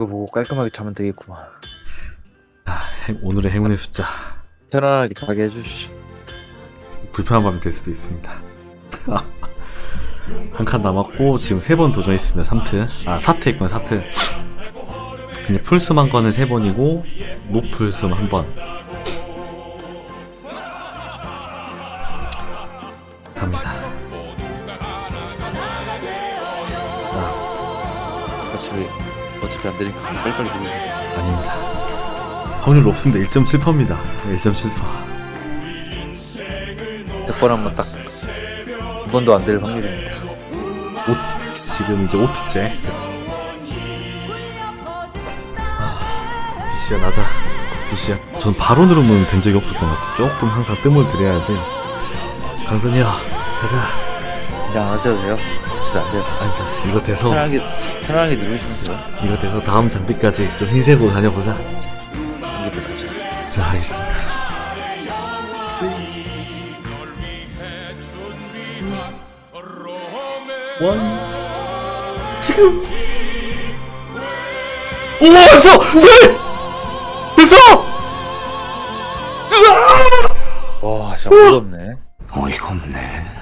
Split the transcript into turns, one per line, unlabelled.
그거 보고 깔끔하게 자면 되겠구만.
아, 행- 오늘의 행운의 숫자
편안하게 자게 해주시.
불편한 밤이 될 수도 있습니다. 한 칸 남았고 지금 세 번 도전했습니다. 3트 아 4트 했구나 4트 근데 풀숨 한 건은 세 번이고 노풀숨 한 번. 갑니다.
어차피 어차피 안 되니까 빨리빨리 누르시.
아닙니다. 확률 높습니다. 1.7%입니다. 1.7%.
100번 하면 딱 두 번도 안 될 확률입니다.
옷, 지금 이제 5트째. 비시야, 나자. 비시야. 전 바로 누르면 된 적이 없었던 것 같아요. 조금 항상 뜸을 들여야지. 강선이야, 가자.
그냥 안 하셔도 돼요. 어차피 안 돼요.
아니다. 이거 돼서,
편하게 편하게 누르시면 돼요.
이거 돼서 다음 장비까지 좀 흰색으로 다녀보자.
이게 끝까지.
자, 하겠습니다. 원. 지금. 오, 됐어! 셋! 됐어!
와 진짜 무섭네.
어이가 없네.